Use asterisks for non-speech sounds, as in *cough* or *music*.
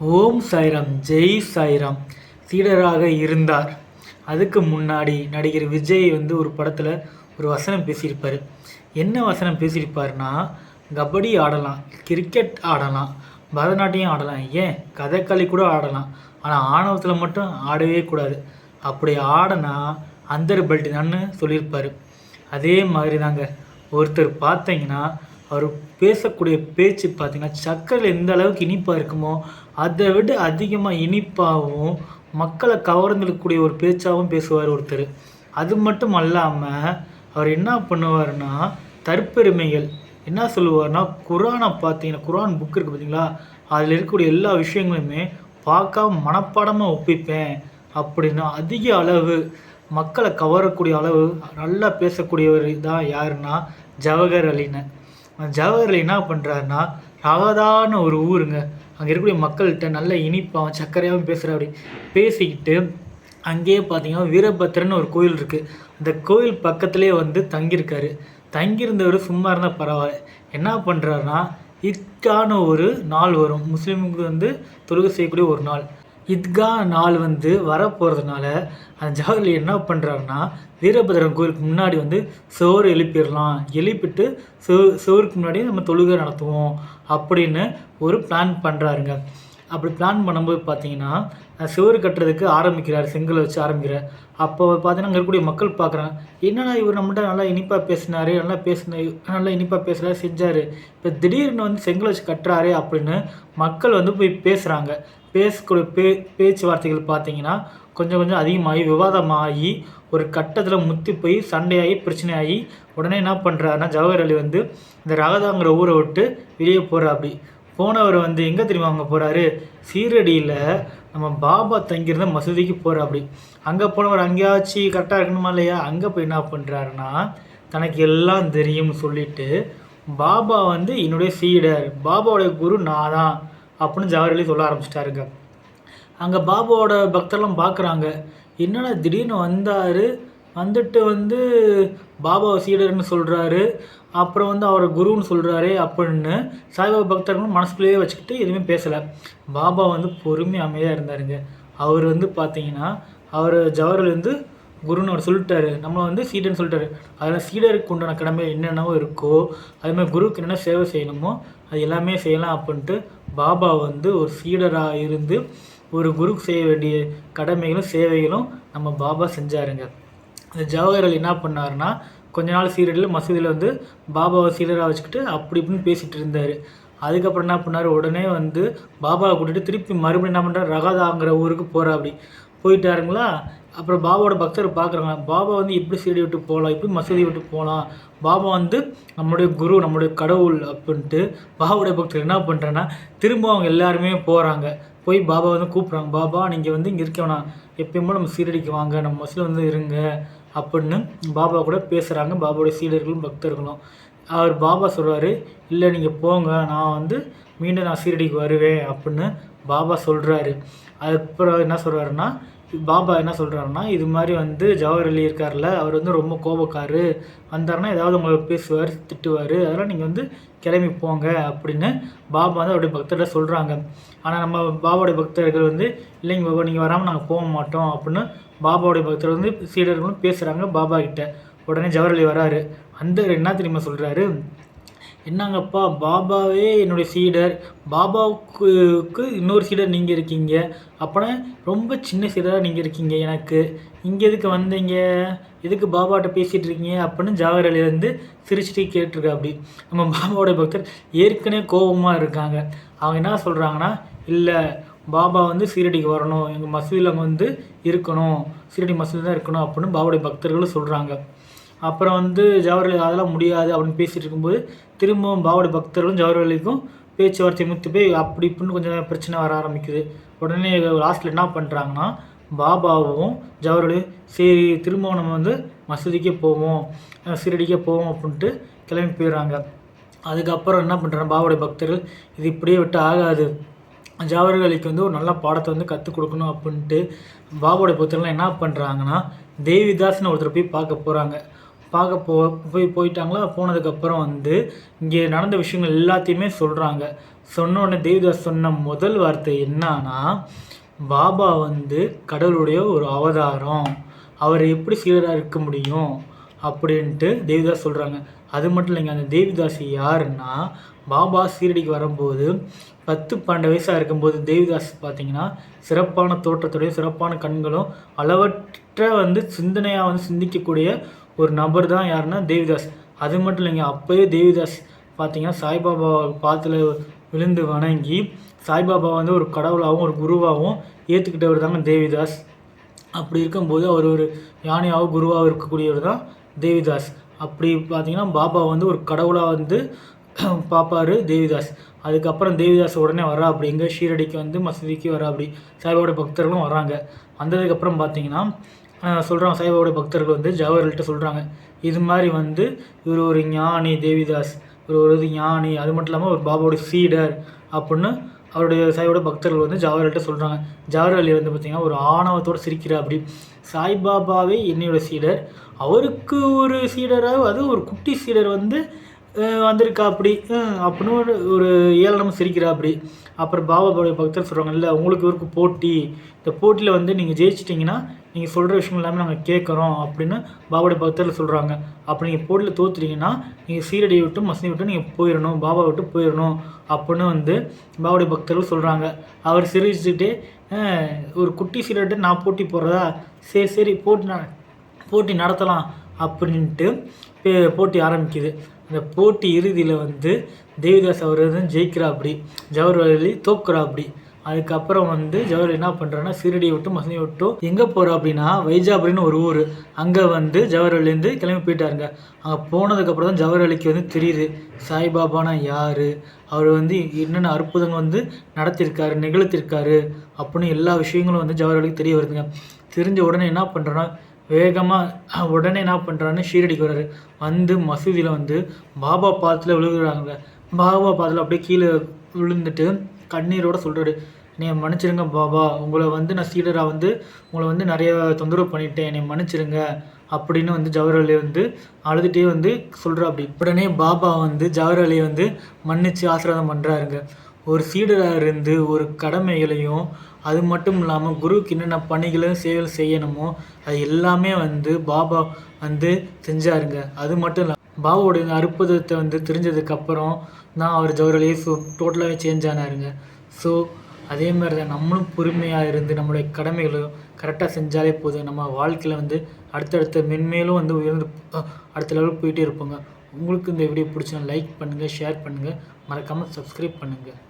ஓம் சாய்ராம் ஜெய் சாய்ராம் சீடராக இருந்தார். அதுக்கு முன்னாடி நடிகர் விஜய் வந்து ஒரு படத்தில் ஒரு வசனம் பேசியிருப்பார். என்ன வசனம் பேசியிருப்பார்னா கபடி ஆடலாம் கிரிக்கெட் ஆடலாம் பரதநாட்டியம் ஆடலாம் ஏன்? கதகளி கூட ஆடலாம் ஆனால் ஆணவத்தில் மட்டும் ஆடவே கூடாது. அப்படி ஆடனா அந்தர் பெல்ட் தான்னு சொல்லியிருப்பார். அதே மாதிரி தாங்க ஒருத்தர் பார்த்தீங்கன்னா அவர் பேசக்கூடிய பேச்சு பார்த்தீங்கன்னா சக்கரில் எந்த அளவுக்கு இனிப்பாக இருக்குமோ அதை விட அதிகமாக இனிப்பாகவும் மக்களை கவர்ந்திருக்கக்கூடிய ஒரு பேச்சாகவும் பேசுவார் ஒருத்தர். அது மட்டும் அல்லாமல் அவர் என்ன பண்ணுவார்னா தற்பெருமைகள். என்ன சொல்லுவார்னா குரானை பார்த்தீங்கன்னா குரான் புக் இருக்குது பார்த்தீங்களா அதில் இருக்கக்கூடிய எல்லா விஷயங்களுமே பார்க்காம மனப்பாடமாக ஒப்பிப்பேன் அப்படின்னா அதிக அளவு மக்களை கவரக்கூடிய அளவு நல்லா பேசக்கூடியவர் தான் யாருன்னா ஜவஹர் அலின்னு. ஜவஹர் என்ன பண்ணுறாருன்னா சாதாரண ஒரு ஊருங்க. அங்கே இருக்கக்கூடிய மக்கள்கிட்ட நல்ல இனிப்பாகவும் சர்க்கரையாகவும் பேசுகிறாப்படி பேசிக்கிட்டு அங்கேயே பார்த்தீங்கன்னா வீரபத்திரன்னு ஒரு கோயில் இருக்குது அந்த கோயில் பக்கத்துலேயே வந்து தங்கியிருக்காரு. தங்கியிருந்தவர் சும்மா இருந்தால் பரவாயில்ல. என்ன பண்ணுறாருன்னா இக்கான ஒரு நாள் வரும். முஸ்லீமுக்கு வந்து தொழுகை செய்யக்கூடிய ஒரு நாள். இத்கா நாள் வந்து வரப்போகிறதுனால அந்த ஜவஹர்லி என்ன பண்ணுறாருன்னா வீரபத்ரன் கோயிலுக்கு முன்னாடி வந்து சோறு எழுப்பிடலாம் எழுப்பிட்டு சோ சோருக்கு முன்னாடி நம்ம தொழுகை நடத்துவோம் அப்படின்னு ஒரு பிளான் பண்ணுறாருங்க அப்படி பிளான் பண்ணும்போது பார்த்தீங்கன்னா சுவர் கட்டுறதுக்கு ஆரம்பிக்கிறார் செங்கலை வச்சு ஆரம்பிக்கிறார். அப்போ பார்த்தீங்கன்னா அங்கே இருக்கக்கூடிய மக்கள் பார்க்குறாங்க என்னடா இவர் நம்மகிட்ட நல்லா இனிப்பாக பேசினார் நல்லா பேசின நல்லா இனிப்பாக பேசுகிறாரு செஞ்சார். இப்போ திடீர்னு வந்து செங்கல் வச்சு கட்டுறாரு அப்படின்னு மக்கள் வந்து போய் பேசுகிறாங்க பேசக்கூடிய பே பேச்சுவார்த்தைகள் பார்த்தீங்கன்னா கொஞ்சம் கொஞ்சம் அதிகமாகி விவாதமாகி ஒரு கட்டத்தில் முத்தி போய் சண்டையாகி பிரச்சனையாகி உடனே என்ன பண்ணுறாருன்னா ஜவஹர் அலி வந்து இந்த ரகதாங்கிற ஊரை விட்டு வெளியே போகிற அப்படி போனவர் வந்து எங்கே தெரியுமா அங்கே போகிறாரு சீரடியில் நம்ம பாபா தங்கியிருந்த மசூதிக்கு போகிற அப்படி அங்கே போனவர் அங்கேயாச்சும் கரெக்டாக இருக்கணுமா இல்லையா? அங்கே போய் என்ன பண்ணுறாருன்னா தனக்கு எல்லாம் தெரியும்னு சொல்லிட்டு பாபா வந்து என்னுடைய சீடர் பாபாவுடைய குரு நான் தான் அப்படின்னு ஜவஹர்லி சொல்ல ஆரம்பிச்சிட்டாருங்க. அங்கே பாபாவோட பக்தர்லாம் பார்க்குறாங்க என்னடா திடீர்னு வந்தார்? வந்துட்டு வந்து பாபா சீடர்னு சொல்கிறாரு அப்புறம் வந்து அவரை குருன்னு சொல்கிறாரு அப்படின்னு சாய்பாபா பக்தர்களும் மனசுக்குள்ளேயே வச்சுக்கிட்டு எதுவுமே பேசலை. பாபா வந்து பொறுமை அமைதியாக இருந்தாருங்க. அவர் வந்து பார்த்தீங்கன்னா அவர் ஜவஹர்லேருந்து வந்து குருன்னு அவர் சொல்லிட்டாரு. நம்மளை வந்து சீடர்னு சொல்லிட்டாரு. அதில் சீடருக்கு உண்டான கடமை என்னென்னவோ இருக்கோ அதுமாதிரி குருவுக்கு என்னென்ன சேவை செய்யணுமோ அது எல்லாமே செய்யலாம் அப்படின்ட்டு பாபா வந்து ஒரு சீடராக இருந்து ஒரு குருக்கு செய்ய வேண்டிய கடமைகளும் சேவைகளும் நம்ம பாபா செஞ்சாருங்க. ஜவஹர் அலி என்ன பண்ணார்னா கொஞ்ச நாள் சீரடியில் மசூதியில் வந்து பாபாவை சீரராக வச்சுக்கிட்டு அப்படி இப்படின்னு பேசிகிட்டு இருந்தார். அதுக்கப்புறம் என்ன பண்ணார்? உடனே வந்து பாபாவை கூட்டிகிட்டு திருப்பி மறுபடியும் என்ன பண்ணுறாரு ரகாதாங்கிற ஊருக்கு போகிறா அப்படி போயிட்டாருங்களா அப்புறம் பாபாவோட பக்தர் பார்க்குறாங்க பாபா வந்து எப்படி சீரடி விட்டு போகலாம் எப்படி மசூதி விட்டு போகலாம் பாபா வந்து நம்மளுடைய குரு நம்மளுடைய கடவுள் அப்படின்ட்டு பாபாவுடைய பக்தர் என்ன பண்ணுறேன்னா திரும்ப அவங்க எல்லாருமே போகிறாங்க போய் பாபா வந்து கூப்பிட்றாங்க. பாபா நீங்கள் வந்து இங்கே இருக்க வேணாம் எப்பயுமே நம்ம சீரடிக்கு வாங்க. நம்ம மசூதியில் வந்து இருங்க. அப்படின்னு பாபா கூட பேசுகிறாங்க பாபாவோட சீடர்களும் பக்தர்களும். அவர் பாபா சொல்கிறாரு இல்லை நீங்கள் போங்க. நான் வந்து மீண்டும் நான் சீரடிக்கு வருவேன் அப்படின்னு பாபா சொல்கிறாரு அதுக்கப்புறம் என்ன சொல்கிறாருன்னா பாபா என்ன சொல்கிறாருன்னா இது மாதிரி வந்து ஜவஹர் அலி இருக்கார்ல அவர் வந்து ரொம்ப கோபக்காரு. வந்தாருன்னா ஏதாவது உங்களை பேசுவார் திட்டுவார். அதெல்லாம் நீங்கள் வந்து கிளம்பி போங்க அப்படின்னு பாபா வந்து அவருடைய பக்தர்கிட்ட சொல்கிறாங்க ஆனால் நம்ம பாபாவுடைய பக்தர்கள் வந்து இல்லைங்க பாபா நீங்கள் வராமல் நாங்கள் போக மாட்டோம் அப்படின்னு பாபாவுடைய பக்தர் வந்து சீடர்களும் பேசுகிறாங்க பாபா கிட்ட. உடனே ஜவஹர் அலி வராரு. அந்த என்ன தெரியுமா சொல்கிறாரு என்னங்கப்பா பாபாவே என்னுடைய சீடர். பாபாவுக்கு இன்னொரு சீடர் நீங்கள் இருக்கீங்க. அப்போனா ரொம்ப சின்ன சீடராக நீங்கள் இருக்கீங்க எனக்கு. இங்கே எதுக்கு வந்தீங்க? எதுக்கு பாபாட்ட பேசிகிட்டு இருக்கீங்க? அப்படின்னு ஜாகர் அலி வந்து சிரிச்சுட்டு கேட்டிருக்கா அப்படி நம்ம பாபாவோட பக்தர் ஏற்கனவே கோபமாக இருக்காங்க. அவங்க என்ன சொல்கிறாங்கன்னா இல்லை பாபா வந்து சீரடிக்கு வரணும். எங்கள் மசூதியில் வந்து இருக்கணும். சீரடி மசூதி தான் இருக்கணும் அப்படின்னு பாபாவுடைய பக்தர்களும் சொல்கிறாங்க அப்புறம் வந்து ஜவஹர்லால் அதெல்லாம் முடியாது அப்படின்னு பேசிகிட்டு இருக்கும்போது திரும்பவும் பாவோட பக்தர்களும் ஜவஹர்லாலுக்கும் பேச்சுவார்த்தை முத்து போய் அப்படி இப்படின்னு கொஞ்சம் பிரச்சனை வர ஆரம்பிக்குது. உடனே லாஸ்ட்டில் என்ன பண்ணுறாங்கன்னா பாபாவும் ஜவஹர்லால் சரி திரும்பவும் நம்ம வந்து மசூதிக்கே போவோம் சீரடிக்கே போவோம் அப்படின்ட்டு கிளம்பி போயிடுறாங்க. அதுக்கப்புறம் என்ன பண்ணுறாங்க பாபாவுடைய பக்தர்கள் இது இப்படியே விட்டு ஆகாது. ஜவஹர் வந்து ஒரு நல்ல பாடத்தை வந்து கற்றுக் கொடுக்கணும் அப்படின்ட்டு பாபாவுடைய பக்தர்கள்லாம் என்ன பண்ணுறாங்கன்னா தேவிதாஸ்னு ஒருத்தர் போய் பார்க்க போகிறாங்க பார்க்க போ போய் போயிட்டாங்களா? போனதுக்கப்புறம் வந்து இங்கே நடந்த விஷயங்கள் எல்லாத்தையுமே சொல்கிறாங்க சொன்னோடனே தேவிதாஸ் சொன்ன முதல் வார்த்தை என்னன்னா பாபா வந்து கடவுளுடைய ஒரு அவதாரம். அவர் எப்படி சீடராக இருக்க முடியும்? அப்படின்ட்டு தேவிதாஸ் சொல்கிறாங்க அது மட்டும் இல்லைங்க அந்த தேவிதாஸ் யாருன்னா பாபா சீரடிக்கு வரும்போது பத்து பன்னெண்டு வயசாக இருக்கும்போது தேவிதாஸ் பார்த்தீங்கன்னா சிறப்பான தோற்றத்துடைய சிறப்பான கண்களும் அளவற்ற வந்து சிந்தனையாக வந்து சிந்திக்கக்கூடிய ஒரு நபர் தான் யாருன்னா தேவிதாஸ். அது மட்டும் இல்லைங்க அப்போயே தேவிதாஸ் பார்த்தீங்கன்னா சாய்பாபா பாத்தில் விழுந்து வணங்கி சாய்பாபா வந்து ஒரு கடவுளாகவும் ஒரு குருவாகவும் ஏற்றுக்கிட்டவர் தாங்க தேவிதாஸ். அப்படி இருக்கும்போது அவர் ஒரு யானையாகவும் குருவாகவும் இருக்கக்கூடியவர் தான் தேவிதாஸ். அப்படி பார்த்தீங்கன்னா பாபா வந்து ஒரு கடவுளாக வந்து *clears throat* பார்ப்பார் தேவிதாஸ். அதுக்கப்புறம் தேவிதாஸ் உடனே வரா அப்படிங்க ஷீரடிக்கு வந்து மசூதிக்கு வரா அப்படி சாய்பாபோட பக்தர்களும் வராங்க. வந்ததுக்கப்புறம் பார்த்தீங்கன்னா சொல்கிறாங்க சாய்பாபோட பக்தர்கள் வந்து ஜவஹர்கிட்ட சொல்கிறாங்க இது மாதிரி வந்து இவர் ஒரு ஞானி தேவிதாஸ் இவர் ஒரு இது ஞானி அது மட்டும் இல்லாமல் ஒரு பாபாவோட சீடர் அப்படின்னு அவருடைய சாயோட பக்தர்கள் வந்து ஜவஹர்கிட்ட சொல்கிறாங்க ஜவஹர் அலி வந்து பார்த்திங்கன்னா ஒரு ஆணவத்தோடு சிரிக்கிறார் அப்படி. சாய்பாபாவே என்னையோட சீடர். அவருக்கு ஒரு சீடராக அது ஒரு குட்டி சீடர் வந்து வந்திருக்கா அப்படி? அப்படின்னு ஒரு ஒரு ஏளனம் சிரிக்கிறா அப்படி. அப்புறம் பாபாவுடைய பக்தர் சொல்கிறாங்க இல்லை உங்களுக்கு இவருக்கு போட்டி. இந்த போட்டியில் வந்து நீங்கள் ஜெயிச்சிட்டிங்கன்னா நீங்கள் சொல்கிற விஷயம் எல்லாமே நாங்கள் கேட்குறோம் அப்படின்னு பாபாவுடைய பக்தர்கள் சொல்கிறாங்க அப்போ நீங்கள் போட்டியில் தோற்றுட்டீங்கன்னா நீங்கள் சீரடியை விட்டு மசனி விட்டு நீங்கள் போயிடணும் பாபா விட்டு போயிடணும் அப்படின்னு வந்து பாபாவுடைய பக்தர்கள் சொல்கிறாங்க அவர் சிரிச்சுட்டு ஒரு குட்டி சீரட்டு நான் போட்டி போடுறதா? சரி சரி போட்டி ந போட்டி நடத்தலாம் அப்படின்ட்டு போட்டி ஆரம்பிக்குது. இந்த போட்டி இறுதியில் வந்து தேவிதாஸ் அவர் வந்து ஜெயிக்கிறா அப்படி ஜவஹர்லாலி தோக்குறா அப்படி அதுக்கப்புறம் வந்து ஜவஹர் என்ன பண்ணுறான்னா சீரடியை விட்டு மசனி விட்டும் எங்கே போகிறா அப்படின்னா வைஜாபுரின்னு ஒரு ஊர். அங்கே வந்து ஜவஹர்லேருந்து கிளம்பி போயிட்டாருங்க. அங்கே போனதுக்கப்புறம் தான் ஜவஹர் அலிக்கு வந்து தெரியுது சாய்பாபானா யார்? அவர் வந்து என்னென்ன அற்புதங்கள் வந்து நடத்தியிருக்காரு நிகழ்த்திருக்காரு அப்படின்னு எல்லா விஷயங்களும் வந்து ஜவஹர் அலிக்கு தெரிய வருதுங்க. தெரிஞ்ச உடனே என்ன பண்ணுறோன்னா வேகமாக உடனே என்ன பண்ணுறான்னு ஷீரடிக்கு வர்றாரு. வந்து மசூதியில் வந்து பாபா பாதத்தில் விழுகுறாங்க. பாபா பாதத்தில் அப்படியே கீழே விழுந்துட்டு கண்ணீரோட சொல்கிறாரு என்னை மன்னிச்சிருங்க பாபா உங்களை வந்து நான் சீடராக வந்து உங்களை வந்து நிறைய தொந்தரவு பண்ணிட்டேன். என்னை மன்னிச்சிருங்க அப்படின்னு வந்து ஜவஹர் அலி வந்து அழுதுகிட்டே வந்து சொல்கிறா அப்படி. உடனே பாபா வந்து ஜவஹர் அலியை வந்து மன்னித்து ஆசீர்வாதம் பண்ணுறாருங்க ஒரு சீடராக இருந்து ஒரு கடமைகளையும் அது மட்டும் இல்லாமல் குருவுக்கு என்னென்ன பணிகளும் சேவைகள் செய்யணுமோ அது எல்லாமே வந்து பாபா வந்து செஞ்சாருங்க. அது மட்டும் இல்லை பாபாவுடைய அற்புதத்தை வந்து தெரிஞ்சதுக்கப்புறம் தான் அவர் ஜவஹர்லாலே ஸோ டோட்டலாகவே சேஞ்ச் ஆனாருங்க. ஸோ அதே மாதிரி தான் நம்மளும் பொறுமையாக இருந்து நம்மளுடைய கடமைகளும் கரெக்டாக செஞ்சாலே போதும். நம்ம வாழ்க்கையில் வந்து அடுத்தடுத்த மென்மேலும் வந்து உயர்ந்து அடுத்த லெவலுக்கு போயிட்டே இருப்போங்க. உங்களுக்கு இந்த வீடியோ பிடிச்சா லைக் பண்ணுங்கள் ஷேர் பண்ணுங்கள் மறக்காமல் சப்ஸ்கிரைப் பண்ணுங்கள்